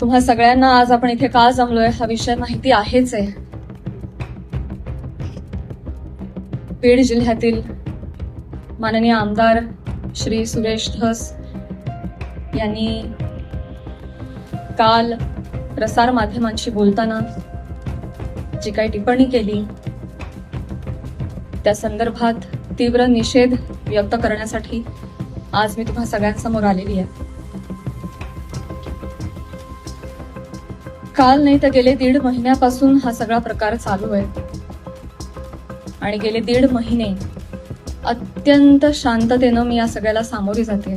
तुम्हा सगळ्यांना आज आपण इथे का जमलोय? हा विषय माहिती आहेच आहे. बीड जिल्ह्यातील माननीय आमदार श्री सुरेश धस यांनी काल प्रसार माध्यमांशी बोलताना जी काही टिप्पणी केली त्या संदर्भात तीव्र निषेध व्यक्त करण्यासाठी आज मी तुम्हा सगळ्यांसमोर आलेली आहे. काल नाही तर गेले दीड महिन्यापासून हा सगळा प्रकार चालू आहे. आणि गेले दीड महिने अत्यंत शांततेनं मी या सगळ्याला सामोरी जाते.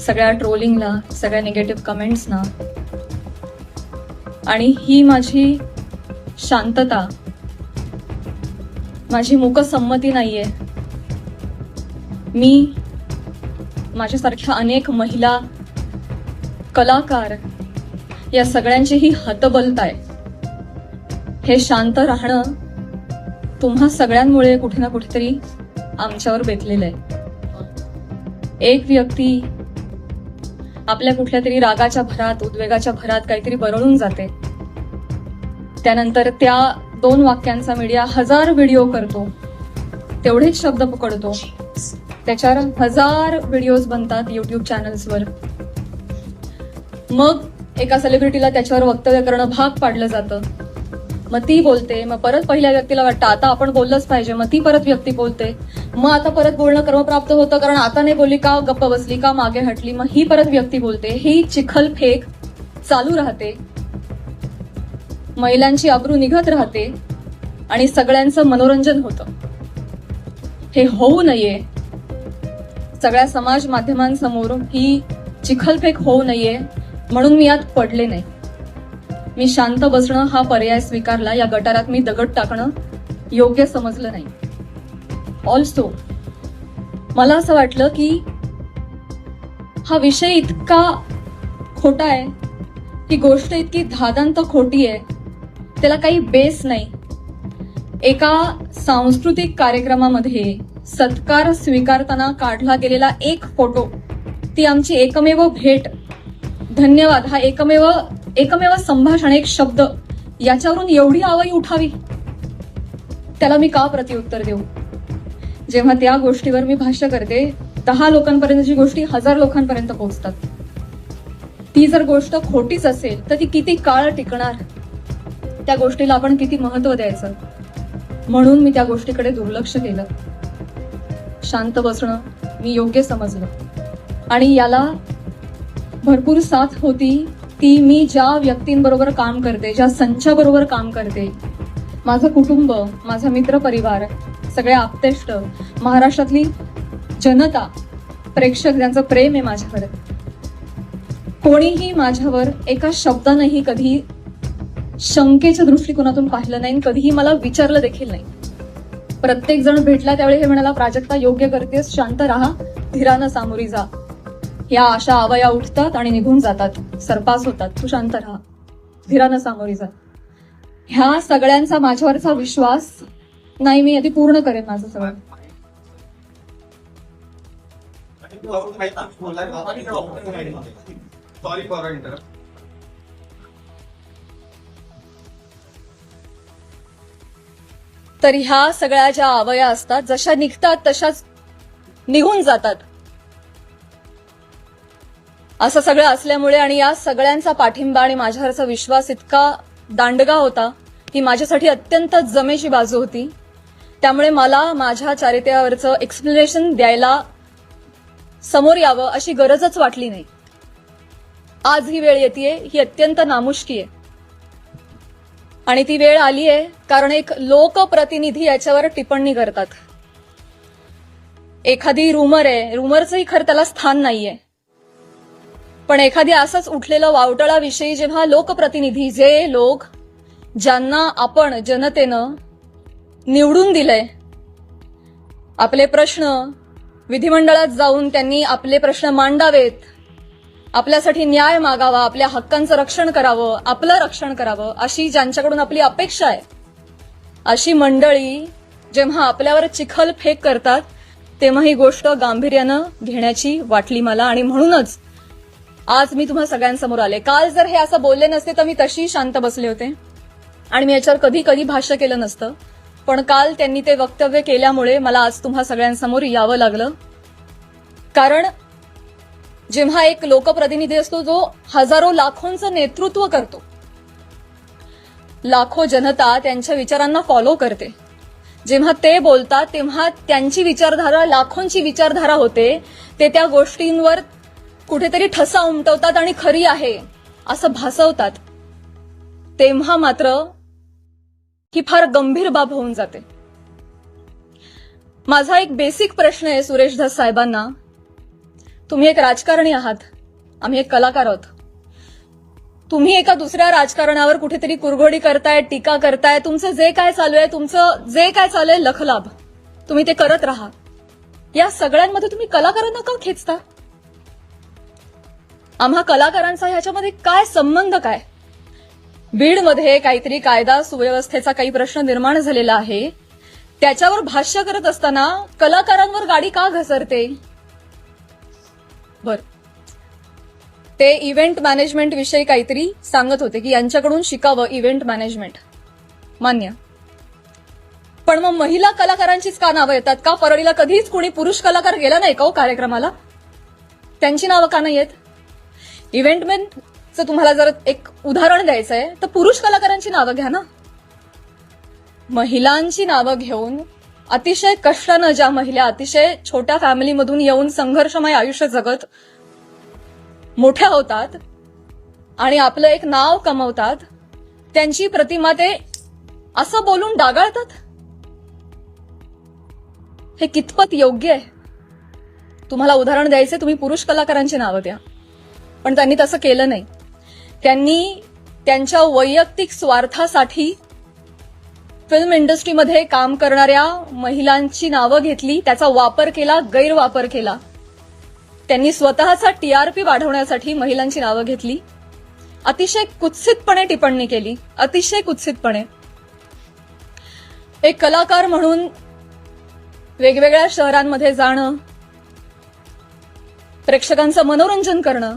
सगळ्या ट्रोलिंगला सगळ्या निगेटिव्ह कमेंट्सना आणि ही माझी शांतता माझी मूकसंमती नाहीये. मी माझ्यासारख्या अनेक महिला कलाकार या सगळ्यांची ही आहे हे शांत राहणं तुम्हा सगळ्यांमुळे कुठे ना कुठेतरी आमच्यावर बेतलेलं आहे. एक व्यक्ती आपल्या कुठल्या तरी रागाच्या भरात उद्वेगाच्या भरात काहीतरी बरळून जाते. त्यानंतर त्या दोन वाक्यांचा मीडिया हजार व्हिडिओ करतो. तेवढेच शब्द पकडतो. त्याच्यावर हजार व्हिडिओज बनतात युट्यूब चॅनल्सवर मग एका सेलिब्रिटीला त्याच्यावर वक्तव्य करणं भाग पाडलं जातं. मग ती बोलते मग परत पहिल्या व्यक्तीला वाटतं आता आपण बोललंच पाहिजे. मग ती परत व्यक्ती बोलते. मग आता परत बोलणं क्रमप्राप्त होतं कारण आता नाही बोलली का गप्प बसली का मागे हटली मग ही परत व्यक्ती बोलते. ही चिखल फेक चालू राहते. महिलांची अब्रू निघत राहते आणि सगळ्यांचं मनोरंजन होतं. हे होऊ नये. सगळ्या समाज माध्यमांसमोर ही चिखलफेक होऊ नये. म्हणून मी यात पडले नाही. मी शांत बसणं हा पर्याय स्वीकारला या गटारात मी दगड टाकणं योग्य समजलं नाही. ऑल्सो मला असं वाटलं की हा विषय इतका खोटा आहे ही गोष्ट इतकी धादांत खोटी आहे त्याला काही बेस नाही. एका सांस्कृतिक कार्यक्रमामध्ये सत्कार स्वीकारताना काढला गेलेला एक फोटो ती आमची एकमेव भेट धन्यवाद. हा एकमेव एकमेव संभाषण एक शब्द. याच्यावरून एवढी आवई उठावी. त्याला मी का प्रतिउत्तर देऊ? जेव्हा त्या गोष्टीवर मी भाष्य करते दहा लोकांपर्यंतची गोष्टी हजार लोकांपर्यंत पोहोचतात. ती जर गोष्ट खोटीच असेल तर ती किती काळ टिकणार? त्या गोष्टीला आपण किती महत्त्व द्यायचं? म्हणून मी त्या गोष्टीकडे दुर्लक्ष केलं. शांत बसणं मी योग्य समजलं. आणि याला भरपूर साथ होती ती मी ज्या व्यक्तींबरोबर काम करते ज्या संचाबरोबर काम करते माझं कुटुंब माझा मित्रपरिवार सगळे आप्तेष्ट महाराष्ट्रातली जनता प्रेक्षक त्यांचं प्रेम आहे माझ्यावर. कोणीही माझ्यावर एका शब्दानंही कधी शंकेच्या दृष्टिकोनातून पाहिलं नाही आणि कधीही मला विचारलं देखील नाही. प्रत्येक जण भेटला त्यावेळी हे म्हणाला प्राजक्ता योग्य करतेस शांत राहा धीरानं सामोरी जा. या अशा आवया उठतात आणि निघून जातात. सरपास होतात. तू शांत राहा. धीरानं सामोरी जा ह्या सगळ्यांचा माझ्यावरचा विश्वास नाही मी आधी पूर्ण करेन माझं सगळं. सॉरी फॉर इंटर तर ह्या सगळ्या ज्या आवया असतात जशा निघतात तशाच निघून जातात. असं सगळं असल्यामुळे आणि या सगळ्यांचा पाठिंबा आणि माझ्यावरचा विश्वास इतका दांडगा होता ही माझ्यासाठी अत्यंत जमेची बाजू होती. त्यामुळे मला माझ्या चारित्र्यावरचं एक्सप्लेनेशन द्यायला समोर यावं अशी गरजच वाटली नाही. आज ही वेळ येते ही अत्यंत नामुष्की आहे. आणि ती वेळ आली आहे कारण एक लोकप्रतिनिधी याच्यावर टिप्पणी करतात. एखादी रुमर आहे रुमरचंही खरं त्याला स्थान नाहीये. पण एखादी असंच उठलेलं वावटळाविषयी जेव्हा लोकप्रतिनिधी जे लोक ज्यांना आपण जनतेनं निवडून दिलंय आपले प्रश्न विधिमंडळात जाऊन त्यांनी आपले प्रश्न मांडावेत आपल्यासाठी न्याय मागावा आपल्या हक्कांचं रक्षण करावं आपलं रक्षण करावं अशी ज्यांच्याकडून आपली अपेक्षा आहे अशी मंडळी जेव्हा आपल्यावर चिखल फेक करतात तेव्हा ही गोष्ट गांभीर्यानं घेण्याची वाटली मला आणि म्हणूनच आज मी तुम्हा सगळ्यांसमोर आले. काल जर हे असं बोलले नसते तर मी तशी शांत बसले होते. आणि मी याच्यावर कधी कधी भाष्य केलं नसतं. पण काल त्यांनी ते वक्तव्य केल्यामुळे मला आज तुम्हा सगळ्यांसमोर यावं लागलं. कारण जेव्हा एक लोकप्रतिनिधी असतो जो हजारो लाखोंचं नेतृत्व करतो. लाखो जनता त्यांच्या विचारांना फॉलो करते. जेव्हा ते बोलतात तेव्हा त्यांची विचारधारा लाखोंची विचारधारा होते. ते त्या गोष्टींवर कुठेतरी ठसा उमटवतात आणि खरी आहे असं भासवतात. तेव्हा मात्र ही फार गंभीर बाब होऊन जाते. माझा एक बेसिक प्रश्न आहे सुरेश धस साहेबांना. तुम्ही एक राजकारणी आहात. आम्ही एक कलाकार आहोत. तुम्ही एका दुसऱ्या राजकारणावर कुठेतरी कुरघोडी करताय टीका करताय. तुमचं जे काय चालू आहे तुमचं जे काय चालू आहे लखलाभ. तुम्ही ते करत राहा. या सगळ्यांमध्ये तुम्ही कलाकारांना का खेचता? आम्हा कलाकारांचा ह्याच्यामध्ये काय संबंध काय? बीडमध्ये काहीतरी कायदा सुव्यवस्थेचा काही प्रश्न निर्माण झालेला आहे. त्याच्यावर भाष्य करत असताना कलाकारांवर गाडी का घसरते? बर. ते इव्हेंट मॅनेजमेंट विषयी काहीतरी सांगत होते की यांच्याकडून शिकावं इव्हेंट मॅनेजमेंट मान्य. पण मग महिला कलाकारांचीच का नावं येतात? का परळीला कधीच कोणी पुरुष कलाकार गेला नाही का हो कार्यक्रमाला? त्यांची नावं का नाही येत इव्हेंटमेंटचं तुम्हाला जर एक उदाहरण द्यायचं आहे तर पुरुष कलाकारांची नावं घ्या ना. महिलांची नावं घेऊन अतिशय कष्टानं ज्या महिला अतिशय छोट्या फॅमिलीमधून येऊन संघर्षमय आयुष्य जगत मोठ्या होतात आणि आपलं एक नाव कमवतात त्यांची प्रतिमा ते असं बोलून डागाळतात. हे कितपत योग्य आहे? तुम्हाला उदाहरण द्यायचे तुम्ही पुरुष कलाकारांची नावं द्या. पण त्यांनी तसं केलं नाही. त्यांनी त्यांच्या वैयक्तिक स्वार्थासाठी फिल्म इंडस्ट्रीमध्ये काम करणाऱ्या महिलांची नावं घेतली त्याचा वापर केला गैरवापर केला. त्यांनी स्वतःचा टीआरपी वाढवण्यासाठी महिलांची नावं घेतली. अतिशय कुत्सितपणे टिप्पणी केली. अतिशय कुत्सितपणे. एक कलाकार म्हणून वेगवेगळ्या शहरांमध्ये जाणं प्रेक्षकांचं मनोरंजन करणं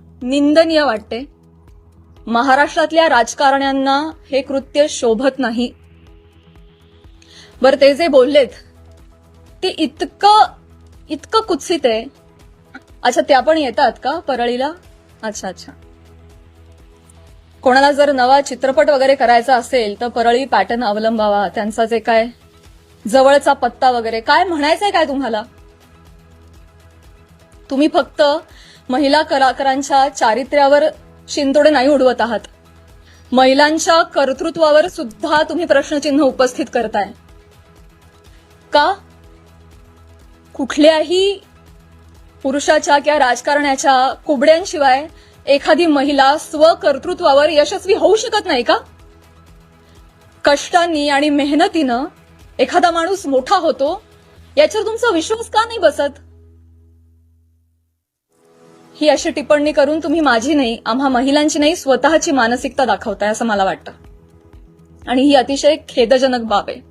निंदनीय वाटते. महाराष्ट्रातल्या राजकारण्यांना हे कृत्य शोभत नाही. बर ते जे बोललेत ते इतकं इतकं कुत्सित आहे. अच्छा त्या पण येतात का परळीला? अच्छा अच्छा. कोणाला जर नवा चित्रपट वगैरे करायचा असेल तर परळी पॅटर्न अवलंबावा. त्यांचा जे काय जवळचा पत्ता वगैरे. काय म्हणायचंय काय तुम्हाला? तुम्ही फक्त महिला कलाकारांच्या चारित्र्यावर शिंतोडे नाही उडवत आहात. महिलांच्या कर्तृत्वावर सुद्धा तुम्ही प्रश्नचिन्ह उपस्थित करताय. का? कुठल्याही पुरुषाच्या किंवा राजकारण्याच्या कुबड्यांशिवाय एखादी महिला स्वकर्तृत्वावर यशस्वी होऊ शकत नाही का? कष्टांनी आणि मेहनतीनं एखादा माणूस मोठा होतो याच्यावर तुमचा विश्वास का नाही बसत? ही अशी टिप्पणी करून तुम्ही माझी नाही आम्हा महिलांची नाही स्वतःची मानसिकता दाखवताय असं मला वाटतं. आणि ही अतिशय खेदजनक बाब आहे.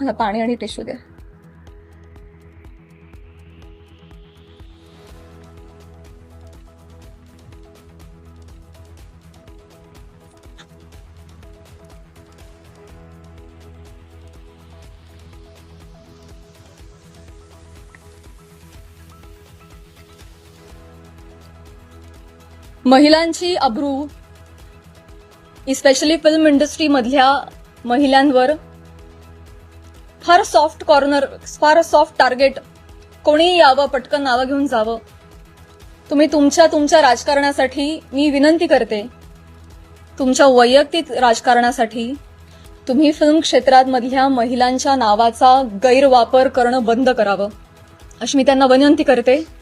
मला पाणी आणि टिश्यू द्या. महिलांची अब्रू इस्पेशली फिल्म इंडस्ट्रीमधल्या महिलांवर फार सॉफ्ट कॉर्नर फार सॉफ्ट टार्गेट कोणीही यावं पटकन नावं घेऊन जावं. तुम्ही तुमच्या तुमच्या राजकारणासाठी मी विनंती करते. तुमच्या वैयक्तिक राजकारणासाठी तुम्ही फिल्म क्षेत्रामधल्या महिलांच्या नावाचा गैरवापर करणं बंद करावं. अशी मी त्यांना विनंती करते.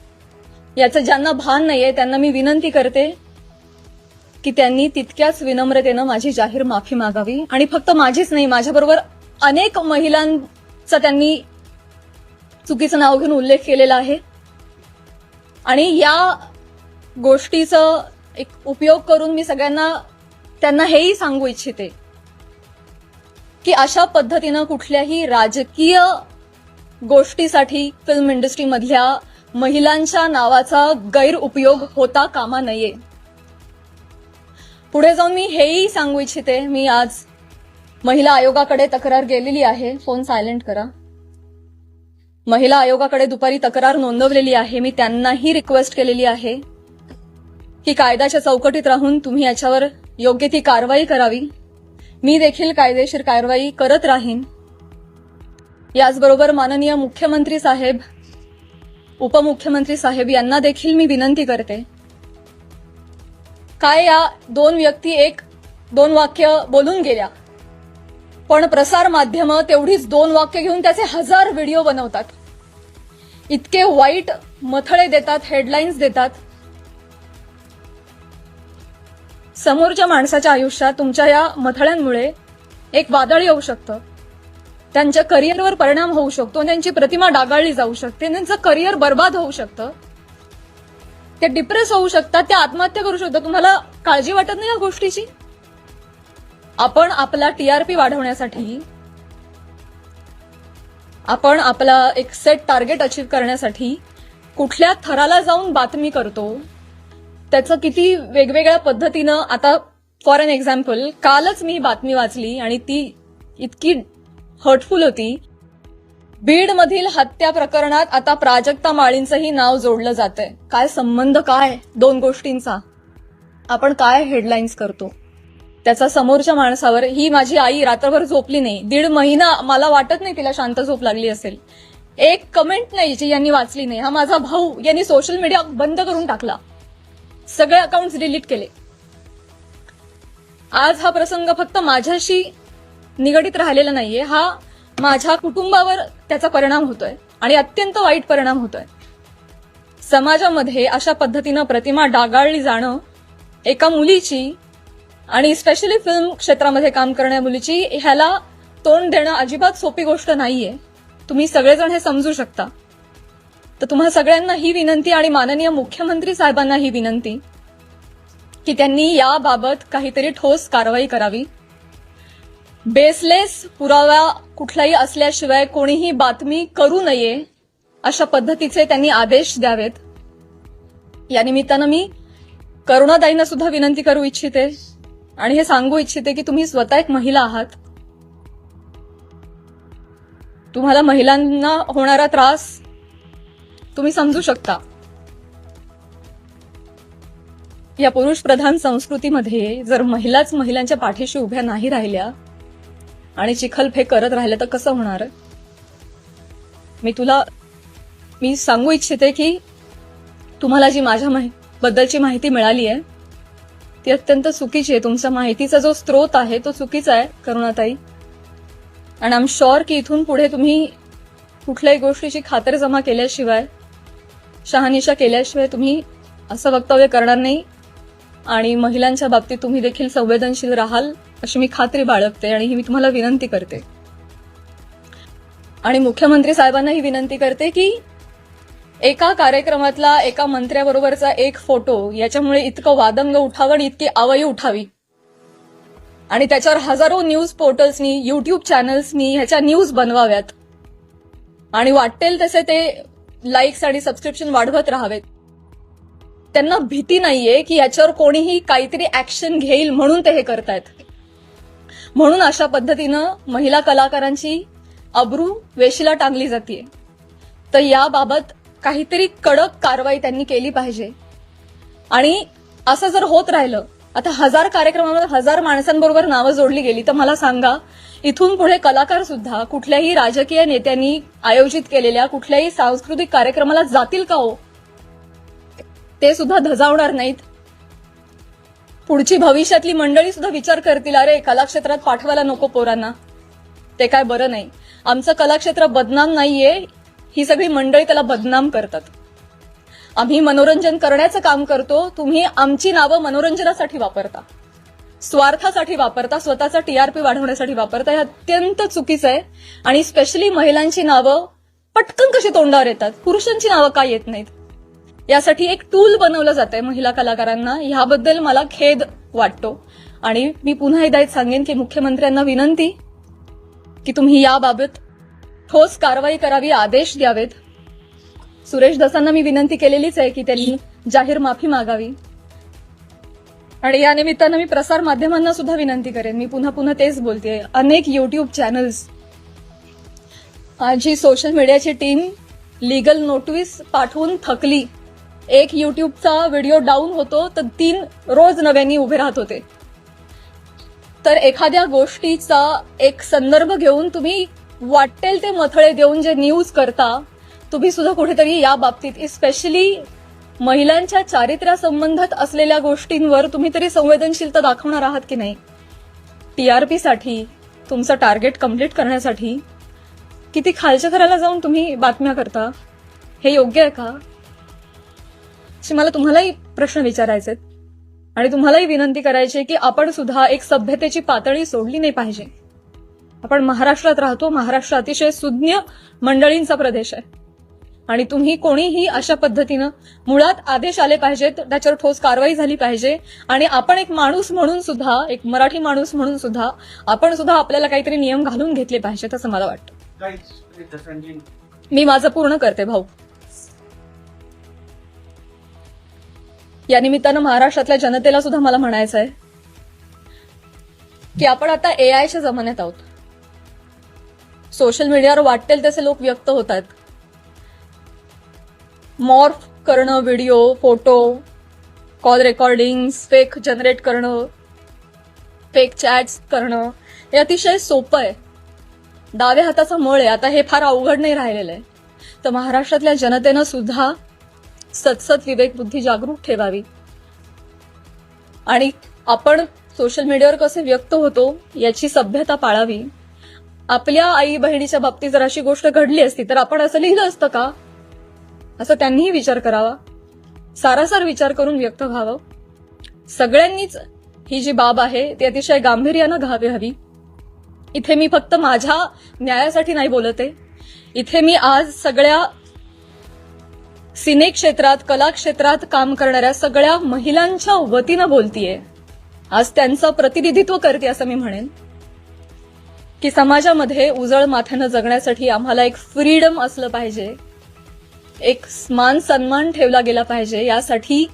याचं ज्यांना भान नाहीये त्यांना मी विनंती करते की त्यांनी तितक्याच विनम्रतेनं माझी जाहीर माफी मागावी. आणि फक्त माझीच नाही माझ्याबरोबर अनेक महिलांचा त्यांनी चुकीचं नाव घेऊन उल्लेख केलेला आहे. आणि या गोष्टीचं एक उपयोग करून मी सगळ्यांना त्यांना हेही सांगू इच्छिते की अशा पद्धतीनं कुठल्याही राजकीय गोष्टीसाठी फिल्म इंडस्ट्रीमधल्या महिलांच्या नावाचा गैरउपयोग होता कामा नये. पुढे जाऊन मी हेही सांगू इच्छिते मी आज महिला आयोगाकडे तक्रार गेलेली आहे. फोन सायलेंट करा. महिला आयोगाकडे दुपारी तक्रार नोंदवलेली आहे. मी त्यांनाही रिक्वेस्ट केलेली आहे की कायद्याच्या चौकटीत राहून तुम्ही याच्यावर योग्य ती कारवाई करावी. मी देखील कायदेशीर कारवाई करत राहीन. याचबरोबर माननीय मुख्यमंत्री साहेब उपमुख्यमंत्री साहेब यांना देखील मी विनंती करते. काय या दोन व्यक्ती एक दोन वाक्य बोलून गेल्या. पण प्रसार माध्यम तेवढीच दोन वाक्य घेऊन त्याचे हजार व्हिडिओ बनवतात. इतके वाईट मथळे देतात हेडलाईन्स देतात. समोरच्या माणसाच्या आयुष्यात तुमच्या या मथळ्यांमुळे एक वादळ येऊ शकतं. त्यांच्या करिअरवर परिणाम होऊ शकतो त्यांची प्रतिमा डागाळली जाऊ शकते. त्यांचं करिअर बर्बाद होऊ शकतं. ते डिप्रेस होऊ शकतात ते आत्महत्या करू शकतात. तुम्हाला काळजी वाटत नाही या गोष्टीची? आपण आपला टीआरपी वाढवण्यासाठी आपण आपला एक सेट टार्गेट अचीव करण्यासाठी कुठल्या थराला जाऊन बातमी करतो त्याचं किती वेगवेगळ्या पद्धतीनं आता फॉर एन एक्झाम्पल कालच मी बातमी वाचली आणि ती इतकी हर्टफुल होती. बीड मधील हत्या प्रकरणात आता प्राजक्ता माळींचंही नाव जोडलं जातंय. काय संबंध काय दोन गोष्टींचा? आपण काय हेडलाईन्स करतो? त्याचा समोरच्या माणसावर ही माझी आई रात्रभर झोपली नाही. दीड महिना मला वाटत नाही तिला शांत झोप लागली असेल. एक कमेंट नाही जी यांनी वाचली नाही. हा माझा भाऊ यांनी सोशल मीडिया बंद करून टाकला. सगळे अकाउंट डिलीट केले. आज हा प्रसंग फक्त माझ्याशी निगडीत राहिलेला नाहीये. हा माझ्या कुटुंबावर त्याचा परिणाम होतोय आणि अत्यंत वाईट परिणाम होतोय. समाजामध्ये अशा पद्धतीनं प्रतिमा डागाळली जाणं एका मुलीची आणि स्पेशली फिल्म क्षेत्रामध्ये काम करणाऱ्या मुलीची ह्याला तोंड देणं अजिबात सोपी गोष्ट नाहीये. तुम्ही सगळेजण हे समजू शकता. तर तुम्हा सगळ्यांना ही विनंती आणि माननीय मुख्यमंत्री साहेबांना ही विनंती की त्यांनी याबाबत काहीतरी ठोस कारवाई करावी. बेसलेस पुरावा कुठलाही असल्याशिवाय कोणीही बातमी करू नये अशा पद्धतीचे त्यांनी आदेश द्यावेत. या निमित्तानं मी करुणादाईंना सुद्धा विनंती करू इच्छिते आणि हे सांगू इच्छिते की तुम्ही स्वतः एक महिला आहात. तुम्हाला महिलांना होणारा त्रास तुम्ही समजू शकता. या पुरुष प्रधान संस्कृतीमध्ये जर महिलाच महिलांच्या पाठीशी उभ्या नाही राहिल्या आणि चिखलफेक करत राहिलं तर कसं होणार? मी तुला मी सांगू इच्छिते की तुम्हाला जी माझ्या माहि- बद्दलची माहिती मिळाली आहे ती अत्यंत चुकीची आहे. तुमच्या माहितीचा जो स्रोत आहे तो चुकीचा आहे करुणाताई. आणि आम शुअर की इथून पुढे तुम्ही कुठल्याही गोष्टीची खातरजमा केल्याशिवाय शहानिशा केल्याशिवाय तुम्ही असं वक्तव्य करणार नाही. आणि महिलांच्या बाबतीत तुम्ही देखील संवेदनशील राहाल. अशी मी खात्री बाळगते आणि ही मी तुम्हाला विनंती करते. आणि मुख्यमंत्री साहेबांना ही विनंती करते की एका कार्यक्रमातला एका मंत्र्याबरोबरचा एक फोटो याच्यामुळे इतकं वादंग उठावं आणि इतकी आवई उठावी. आणि त्याच्यावर हजारो न्यूज पोर्टल्सनी युट्यूब चॅनल्सनी ह्याच्या न्यूज बनवाव्यात. आणि वाटेल तसे ते लाईक्स आणि सबस्क्रिप्शन वाढवत राहावेत. त्यांना भीती नाहीये की याच्यावर कोणीही काहीतरी ऍक्शन घेईल म्हणून ते हे करतायत. म्हणून अशा पद्धतीनं महिला कलाकारांची अब्रू वेशीला टांगली जाते तर याबाबत काहीतरी कडक कारवाई त्यांनी केली पाहिजे. आणि असं जर होत राहिलं आता हजार कार्यक्रमामध्ये हजार माणसांबरोबर नावं जोडली गेली तर मला सांगा इथून पुढे कलाकार सुद्धा कुठल्याही राजकीय नेत्यांनी आयोजित केलेल्या कुठल्याही सांस्कृतिक कार्यक्रमाला जातील का हो? ते सुद्धा धजावणार नाहीत. पुढची भविष्यातली मंडळी सुद्धा विचार करतील अरे कलाक्षेत्रात पाठवायला नको पोरांना. ते काय बरं नाही. आमचं कलाक्षेत्र बदनाम नाहीये. ही सगळी मंडळी त्याला बदनाम करतात. आम्ही मनोरंजन करण्याचं काम करतो. तुम्ही आमची नावं मनोरंजनासाठी वापरता. स्वार्थासाठी वापरता. स्वतःचा टीआरपी वाढवण्यासाठी वापरता. हे अत्यंत चुकीचं आहे. आणि स्पेशली महिलांची नावं पटकन कशी तोंडावर येतात? पुरुषांची नावं काय येत नाहीत? यासाठी एक टूल बनवलं जात आहे महिला कलाकारांना. ह्याबद्दल मला खेद वाटतो. आणि मी पुन्हा एकदा सांगेन की मुख्यमंत्र्यांना विनंती की तुम्ही याबाबत ठोस कारवाई करावी आदेश द्यावेत. सुरेश दसांना मी विनंती केलेलीच आहे की त्यांनी जाहीर माफी मागावी. आणि या निमित्तानं मी प्रसार माध्यमांना सुद्धा विनंती करेन. मी पुन्हा पुन्हा तेच बोलते अनेक युट्यूब चॅनल्स जी सोशल मीडियाची टीम लीगल नोटीस पाठवून थकली. एक युट्यूबचा व्हिडिओ डाऊन होतो तर तीन रोज नव्याने उभे राहत होते. तर एखाद्या गोष्टीचा एक संदर्भ घेऊन तुम्ही वाटेल ते मथळे देऊन जे न्यूज करता तुम्ही सुद्धा कुठेतरी या बाबतीत स्पेशली महिलांच्या चारित्र्यासंबंधात असलेल्या गोष्टींवर तुम्ही तरी संवेदनशीलता दाखवणार आहात की नाही? टी आर पीसाठी तुमचं टार्गेट कंप्लीट करण्यासाठी किती खालच्या थराला जाऊन तुम्ही बातम्या करता? हे योग्य आहे का? असे मला तुम्हालाही प्रश्न विचारायचे आहेत. आणि तुम्हालाही विनंती करायची की आपण सुद्धा एक सभ्यतेची पातळी सोडली नाही पाहिजे. आपण महाराष्ट्रात राहतो महाराष्ट्र अतिशय सुज्ञ मंडळींचा प्रदेश आहे. आणि तुम्ही कोणीही अशा पद्धतीनं मुळात आदेश आले पाहिजेत त्याच्यावर ठोस कारवाई झाली पाहिजे. आणि आपण एक माणूस म्हणून सुद्धा एक मराठी माणूस म्हणून सुद्धा आपण सुद्धा आपल्याला काहीतरी नियम घालून घेतले पाहिजेत असं मला वाटतं. मी माझं पूर्ण करते भाऊ. या निमित्तानं महाराष्ट्रातल्या जनतेला सुद्धा मला म्हणायचं आहे की आपण आता ए आयच्या जमान्यात आहोत. सोशल मीडियावर वाटेल तसे लोक व्यक्त होत आहेत. मॉर्फ करणं video photo call recording fake generate करणं फेक चॅट्स करणं हे अतिशय सोपं आहे. डाव्या हाताचा मळ आहे. आता हे फार अवघड नाही राहिलेलं आहे. तर महाराष्ट्रातल्या जनतेनं सुद्धा सतसत विवेक बुद्धी जागरूक ठेवावी. आणि आपण सोशल मीडियावर कसे व्यक्त होतो याची सभ्यता पाळावी. आपल्या आई बहिणीच्या बाबतीत जर अशी गोष्ट घडली असती तर आपण असं लिहिलं असतं का? असं त्यांनीही विचार करावा. सारासार विचार करून व्यक्त व्हावं. सगळ्यांनीच ही जी बाब आहे ती अतिशय गांभीर्यानं घ्यावी हवी. इथे मी फक्त माझ्या न्यायासाठी नाही बोलत. आहे इथे मी आज सगळ्या सिने क्षेत्रात कला क्षेत्रात काम करणाऱ्या सगळ्या महिलांच्या वतीनं बोलतीये. आज त्यांचं प्रतिनिधित्व करते असं मी म्हणेन. की समाजामध्ये उजळ माथ्यानं जगण्यासाठी आम्हाला एक फ्रीडम असलं पाहिजे. एक मान सन्मान ठेवला गेला पाहिजे. यासाठी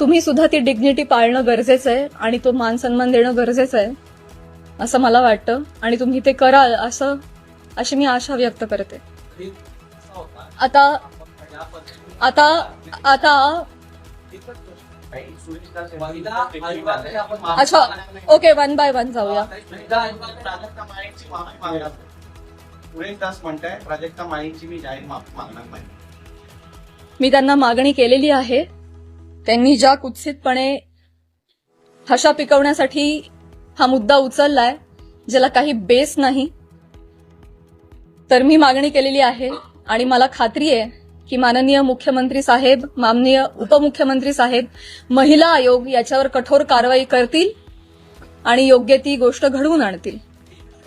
तुम्ही सुद्धा ती डिग्निटी पाळणं गरजेचं आहे आणि तो मान सन्मान देणं गरजेचं आहे असं मला वाटतं. आणि तुम्ही ते कराल असं अशी मी आशा व्यक्त करते. आता आता आता अच्छा ओके वन बाय वन जाऊया. पुढे तास म्हणताय प्राजक्ता माळींची मी जाहीर माफी मागणार नाही मी त्यांना मागणी केलेली आहे. त्यांनी ज्या कुत्सितपणे हशा पिकवण्यासाठी हा मुद्दा उचललाय ज्याला काही बेस नाही तर मी मागणी केलेली आहे आणि मला खात्री आहे की माननीय मुख्यमंत्री साहेब माननीय उपमुख्यमंत्री साहेब महिला आयोग याच्यावर कठोर कारवाई करतील आणि योग्य ती गोष्ट घडवून आणतील.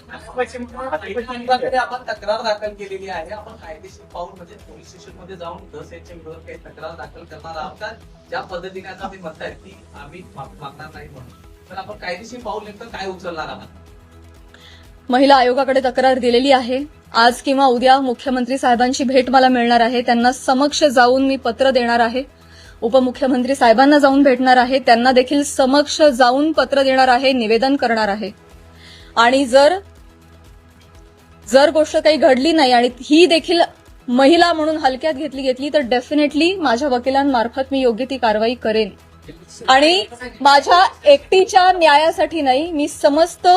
केंद्राकडे आपण तक्रार दाखल केलेली आहे. आपण कायदेशीर पाऊल म्हणजे पोलीस स्टेशनमध्ये जाऊन दस याच्या विरोधात काही तक्रार दाखल करणार आहोत का? ज्या पद्धतीने आता तुम्ही म्हणताय ती आम्ही मागणार नाही म्हणून. तर आपण कायदेशीर पाऊल नेमकं काय उचलणार आहात? महिला आयोगाकडे तक्रार दिलेली आहे. आज किंवा उद्या मुख्यमंत्री साहेबांची भेट मला मिळणार आहे. त्यांना समक्ष जाऊन मी पत्र देणार आहे. उपमुख्यमंत्री साहेबांना जाऊन भेटणार आहे. त्यांना देखील समक्ष जाऊन पत्र देणार आहे निवेदन करणार आहे. आणि जर जर गोष्ट काही घडली नाही आणि ही देखील महिला म्हणून हलक्यात घेतली घेतली तर डेफिनेटली माझ्या वकिलांमार्फत मी योग्य ती कारवाई करेन. आणि माझ्या एकटीच्या न्यायासाठी नाही मी समस्त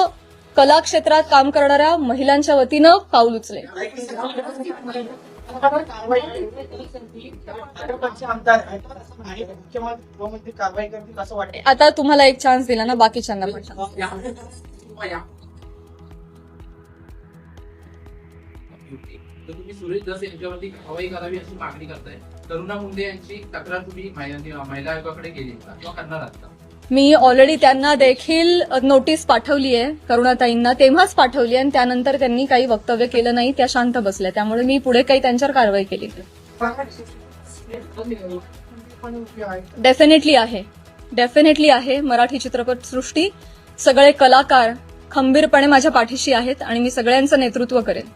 कला क्षेत्रात काम करणाऱ्या महिलांच्या वतीनं पाऊल उचले आता तुम्हाला एक चान्स दिला ना बाकीच्यांना पण तर तुम्ही सुरेश दस यांच्यावरती कारवाई करावी अशी मागणी करताय. तरुणा मुंडे यांची तक्रार तुम्ही महिला आयोगाकडे केली किंवा करणार आहात मी ऑलरेडी त्यांना देखील नोटीस पाठवली आहे करुणाताईंना तेव्हाच पाठवली आणि त्यानंतर त्यांनी काही वक्तव्य केलं नाही त्या शांत बसल्या. त्यामुळे मी पुढे काही त्यांच्यावर कारवाई केली. डेफिनेटली आहे. डेफिनेटली आहे मराठी चित्रपट सृष्टी. सगळे कलाकार खंबीरपणे माझ्या पाठीशी आहेत आणि मी सगळ्यांचं नेतृत्व करेन.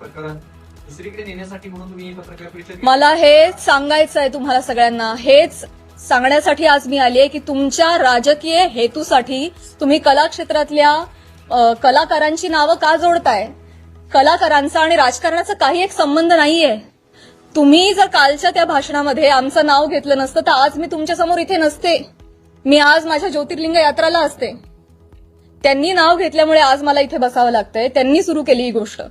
पत्रकार दुसरीकडे नेण्यासाठी म्हणून तुम्ही पत्रकार परिषद मला हे सांगायचं आहे तुम्हाला सगळ्यांना. हेच सांगण्यासाठी आज मी आली आहे की तुमच्या राजकीय हेतूसाठी तुम्ही कला क्षेत्रातल्या कलाकारांची नावं का जोडताय? कलाकारांचा आणि राजकारणाचा काही एक संबंध नाहीये. तुम्ही जर कालच्या त्या भाषणामध्ये आमचं नाव घेतलं नसतं तर आज मी तुमच्यासमोर इथे नसते. मी आज माझ्या ज्योतिर्लिंग यात्राला असते. त्यांनी नाव घेतल्यामुळे आज मला इथे बसावं लागतंय. त्यांनी सुरू केली ही गोष्ट.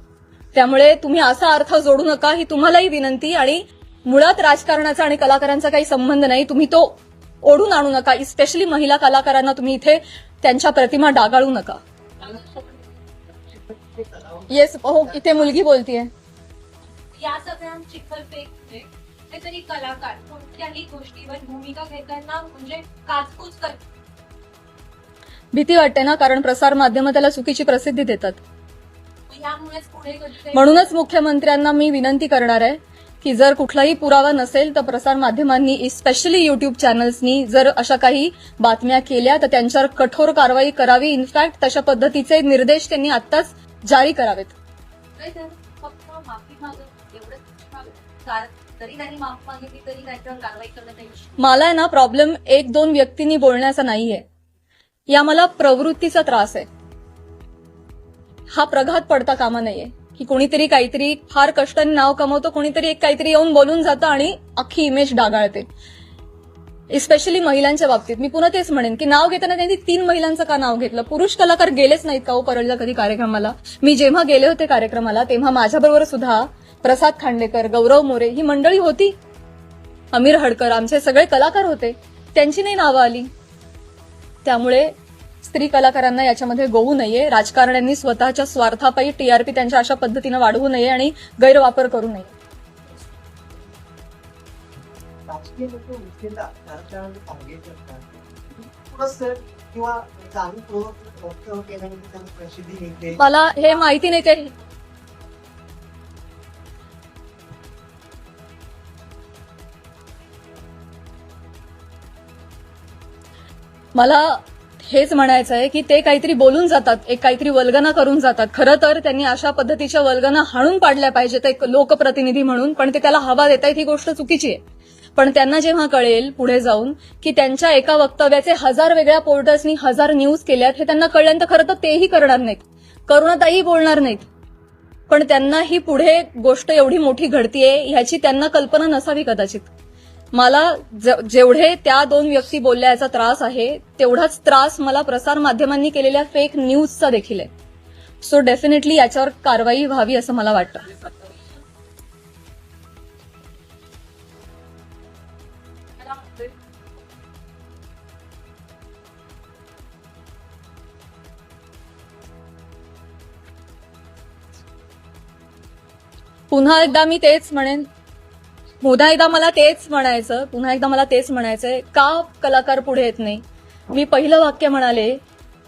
त्यामुळे तुम्ही असा अर्थ जोडू नका ही तुम्हालाही विनंती आणि मुळात राजकारणाचा आणि कलाकारांचा काही संबंध नाही. तुम्ही तो ओढून आणू नका स्पेशली महिला कलाकारांना तुम्ही इथे त्यांच्या प्रतिमा डागाळू नका. येस हो इथे मुलगी बोलतीये. या तरी कलाकार कोणत्याही गोष्टीवर भूमिका घेताना म्हणजे काचकूच भीती वाटते ना कारण प्रसार माध्यम त्याला चुकीची प्रसिद्धी देतात. म्हणूनच मुख्यमंत्र्यांना मी विनंती करणार आहे की जर कुठलाही पुरावा नसेल तर प्रसार माध्यमांनी स्पेशली युट्यूब चॅनल्सनी जर अशा काही बातम्या केल्या तर त्यांच्यावर कठोर कारवाई करावी. इनफॅक्ट तशा पद्धतीचे निर्देश त्यांनी आत्ताच जारी करावेत. मला आहे ना प्रॉब्लेम एक दोन व्यक्तींनी बोलण्याचा नाहीये. या मला प्रवृत्तीचा त्रास आहे. हा प्रघात पडता कामा नाहीये की कोणीतरी काहीतरी फार कष्टाने नाव कमवतो कोणीतरी एक काहीतरी येऊन बोलून जातं आणि अख्खी इमेज डागाळते. इस्पेशली महिलांच्या बाबतीत. मी पुन्हा तेच म्हणेन की नाव घेताना त्यांनी तीन महिलांचं का नाव घेतलं? पुरुष कलाकार गेलेच नाहीत का हो परळला कधी कार्यक्रमाला? मी जेव्हा गेले होते कार्यक्रमाला तेव्हा माझ्याबरोबर सुद्धा प्रसाद खांडेकर गौरव मोरे ही मंडळी होती. अमीर हडकर आमचे सगळे कलाकार होते. त्यांची नाही नावं आली. त्यामुळे स्त्री कलाकारांना याच्यामध्ये गोवू नये राजकारण्यांनी स्वतःच्या स्वार्थापायी टीआरपी त्यांच्या अशा पद्धतीनं वाढवू नये आणि गैरवापर करू नये. मला हे माहिती नाही काही मला हेच म्हणायचं आहे की ते काहीतरी बोलून जातात एक काहीतरी वल्गना करून जातात. खरं तर त्यांनी अशा पद्धतीच्या वल्गना हाणून पाडल्या पाहिजेत एक लोकप्रतिनिधी म्हणून पण ते त्याला हवा देतायत ही गोष्ट चुकीची आहे. पण त्यांना जेव्हा कळेल पुढे जाऊन की त्यांच्या एका वक्तव्याचे हजार वेगळ्या पोर्टल्सनी हजार न्यूज केल्यात हे त्यांना कळल्यानंतर खरं तर तेही करणार नाहीत. करुणाताही बोलणार नाहीत. पण त्यांना ही पुढे गोष्ट एवढी मोठी घडतीये ह्याची त्यांना कल्पना नसावी कदाचित. मला जेवढे त्या दोन व्यक्ती बोलल्या याचा त्रास आहे तेवढाच त्रास मला प्रसार माध्यमांनी केलेल्या फेक न्यूजचा देखील आहे. सो डेफिनेटली याच्यावर कारवाई व्हावी असं मला वाटतं. पुन्हा एकदा मी तेच म्हणेन पुन्हा एकदा मला तेच म्हणायचं पुन्हा एकदा मला तेच म्हणायचंय का कलाकार पुढे येत नाही? मी पहिलं वाक्य म्हणाले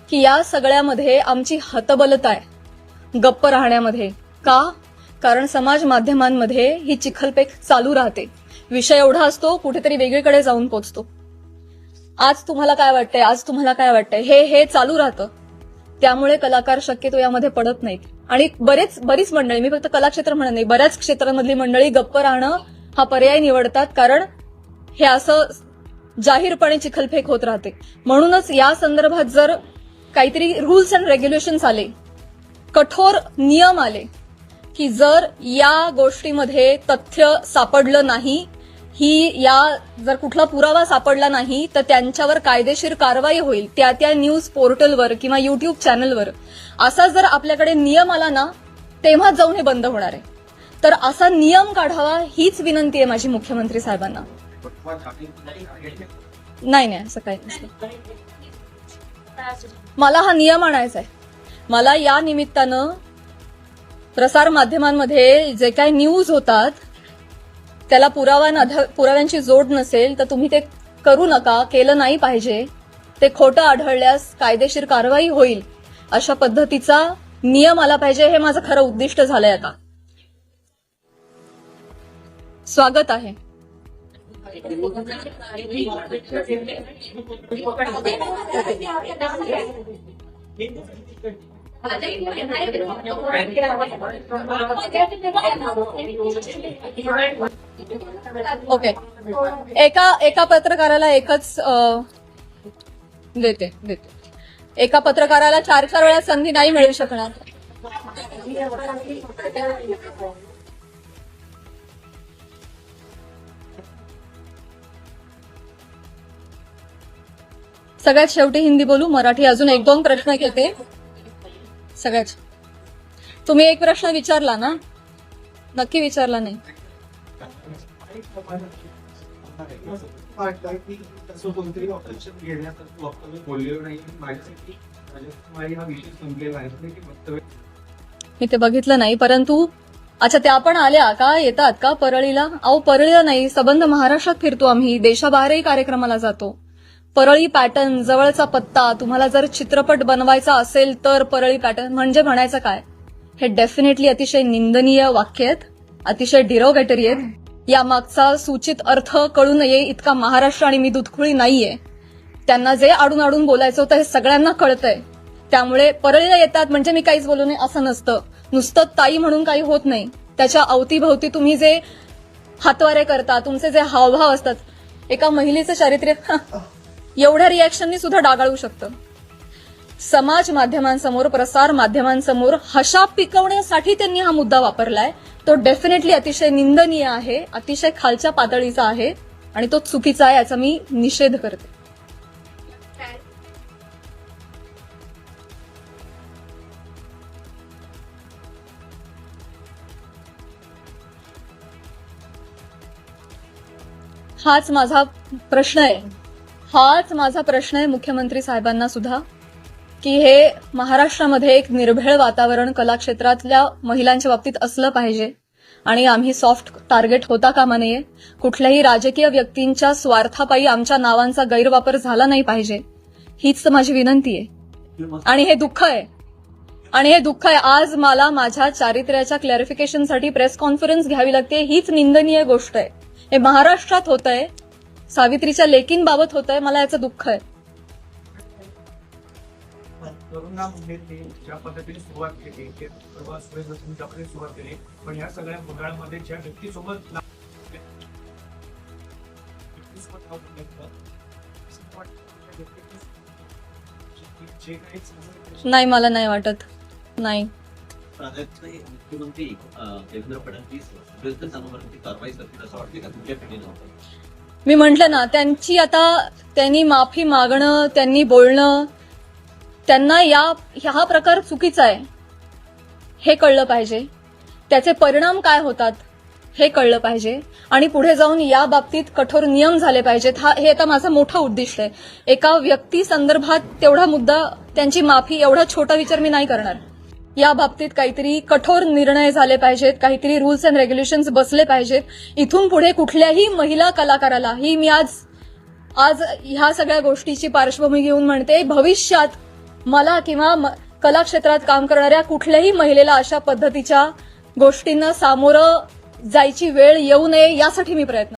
की या सगळ्यामध्ये आमची हतबलता आहे गप्प राहण्यामध्ये. का? कारण समाज माध्यमांमध्ये ही चिखलपेक चालू राहते. विषय एवढा असतो कुठेतरी वेगळीकडे जाऊन पोचतो. आज तुम्हाला काय वाटतंय? आज तुम्हाला काय वाटतंय? हे हे चालू राहतं. त्यामुळे कलाकार शक्यतो यामध्ये पडत नाहीत. आणि बरेच बरीच मंडळी मी फक्त कलाक्षेत्र म्हणत नाही बऱ्याच क्षेत्रांमधली मंडळी गप्प राहणं हा पर्याय निवडतात कारण हे असं जाहीरपणे चिखलफेक होत राहते. म्हणूनच या संदर्भात जर काहीतरी रूल्स अँड रेग्युलेशन्स आले कठोर नियम आले की जर या गोष्टीमध्ये तथ्य सापडलं नाही ही या जर कुठला पुरावा सापडला नाही तर त्यांच्यावर कायदेशीर कारवाई होईल. त्या त्या न्यूज पोर्टलवर किंवा युट्यूब चॅनलवर असा जर आपल्याकडे नियम आला ना तेव्हा जाऊन हे बंद होणार आहे. तर असा नियम काढावा हीच विनंती आहे माझी मुख्यमंत्री साहेबांना. नाही नाही असं काही नसतं. मला हा नियम आणायचा आहे मला या निमित्तानं प्रसार माध्यमांमध्ये जे काही न्यूज होतात त्याला पुराव्या पुराव्यांची जोड नसेल तर तुम्ही ते करू नका. केलं नाही पाहिजे. ते खोटं आढळल्यास कायदेशीर कारवाई होईल अशा पद्धतीचा नियम आला पाहिजे हे माझं खरं उद्दिष्ट झालंय आता. स्वागत आहे. ओके एका एका पत्रकाराला एकच देते देते. एका पत्रकाराला चार चार वेळा संधी नाही मिळू शकणार. सगळ्यात शेवटी हिंदी बोलू मराठी अजून एक दोन प्रश्न घेते. सगळ्यात. तुम्ही एक प्रश्न विचारला ना? नक्की विचारला नाही. मी ते बघितलं नाही परंतु अच्छा त्या पण आल्या. का येतात? का परळीला? अहो परळीला नाही. सबंध महाराष्ट्रात फिरतो आम्ही. देशाबाहेरही कार्यक्रमाला जातो. परळी पॅटर्न जवळचा पत्ता तुम्हाला जर चित्रपट बनवायचा असेल तर परळी पॅटर्न म्हणजे म्हणायचं काय? हे डेफिनेटली अतिशय निंदनीय वाक्य आहेत अतिशय डिरोगेटरी आहेत. या मागचा सूचित अर्थ कळू नये इतका महाराष्ट्र आणि मी दुधखुळी नाहीये. त्यांना जे आडून आडून बोलायचं होतं हे सगळ्यांना कळतंय. त्यामुळे परळीला येतात म्हणजे मी काहीच बोलू नये असं नसतं. नुसतं ताई म्हणून काही होत नाही. त्याच्या अवतीभवती तुम्ही जे हातवारे करता तुमचे जे हावभाव असतात एका महिलेचं चारित्र्य एवढ्या रिॲक्शननी सुद्धा डागाळू शकतं. समाज माध्यमांसमोर प्रसार माध्यमांसमोर हशा पिकवण्यासाठी त्यांनी हा मुद्दा वापरलाय. तो डेफिनेटली अतिशय निंदनीय आहे अतिशय खालच्या पातळीचा आहे आणि तो चुकीचा आहे याचा मी निषेध करते. हाच माझा प्रश्न आहे. हाच माझा प्रश्न आहे मुख्यमंत्री साहेबांना सुद्धा की हे महाराष्ट्रामध्ये एक निर्भेळ वातावरण कलाक्षेत्रातल्या महिलांच्या बाबतीत असलं पाहिजे आणि आम्ही सॉफ्ट टार्गेट होता कामा नये. कुठल्याही राजकीय व्यक्तींच्या स्वार्थापायी आमच्या नावांचा गैरवापर झाला नाही पाहिजे. हीच माझी विनंती आहे. आणि हे दुःख आहे. आणि हे दुःख आहे. आज मला माझ्या चारित्र्याच्या क्लॅरिफिकेशनसाठी प्रेस कॉन्फरन्स घ्यावी लागते. हीच निंदनीय गोष्ट आहे. हे महाराष्ट्रात होत आहे सावित्रीच्या लेकींबाबत होत आहे मला याचं दुःख आहे. तरुणामध्ये ते ज्या पद्धतीने सुरुवात केली ते सुरुवात सुरेश ज्या पद्धतीने सुरुवात केली पण या सगळ्या घोटाळ्यामध्ये ज्या व्यक्तीसोबत ना- व्यक्तीसोबत नाव घेतलं, असं वाटतं त्या व्यक्तीने जे काही समोर- नाही मला नाही वाटत. नाही. राज्याचे मुख्यमंत्री देवेंद्र फडणवीस विरुद्ध कारवाई करतील असं वाटते का? तुमच्या पिढीनं मी म्हटलं ना त्यांची आता त्यांनी माफी मागणं त्यांनी बोलणं त्यांना या हा प्रकार चुकीचा आहे. हे कळलं पाहिजे. त्याचे परिणाम काय होतात हे कळलं पाहिजे. आणि पुढे जाऊन या बाबतीत कठोर नियम झाले पाहिजेत. हा हे आता माझं मोठं उद्दिष्ट आहे. एका व्यक्ती संदर्भात तेवढा मुद्दा त्यांची माफी एवढा छोटा विचार मी नाही करणार. या बाबतीत काहीतरी कठोर निर्णय झाले पाहिजेत काहीतरी रुल्स अँड रेग्युलेशन्स बसले पाहिजेत. इथून पुढे कुठल्याही महिला कलाकाराला ही मी आज आज ह्या सगळ्या गोष्टीची पार्श्वभूमी घेऊन म्हणते भविष्यात मला किंवा म- कला क्षेत्रात काम करणाऱ्या कुठल्याही महिलेला अशा पद्धतीच्या गोष्टींना सामोरं जायची वेळ येऊ नये यासाठी मी प्रयत्न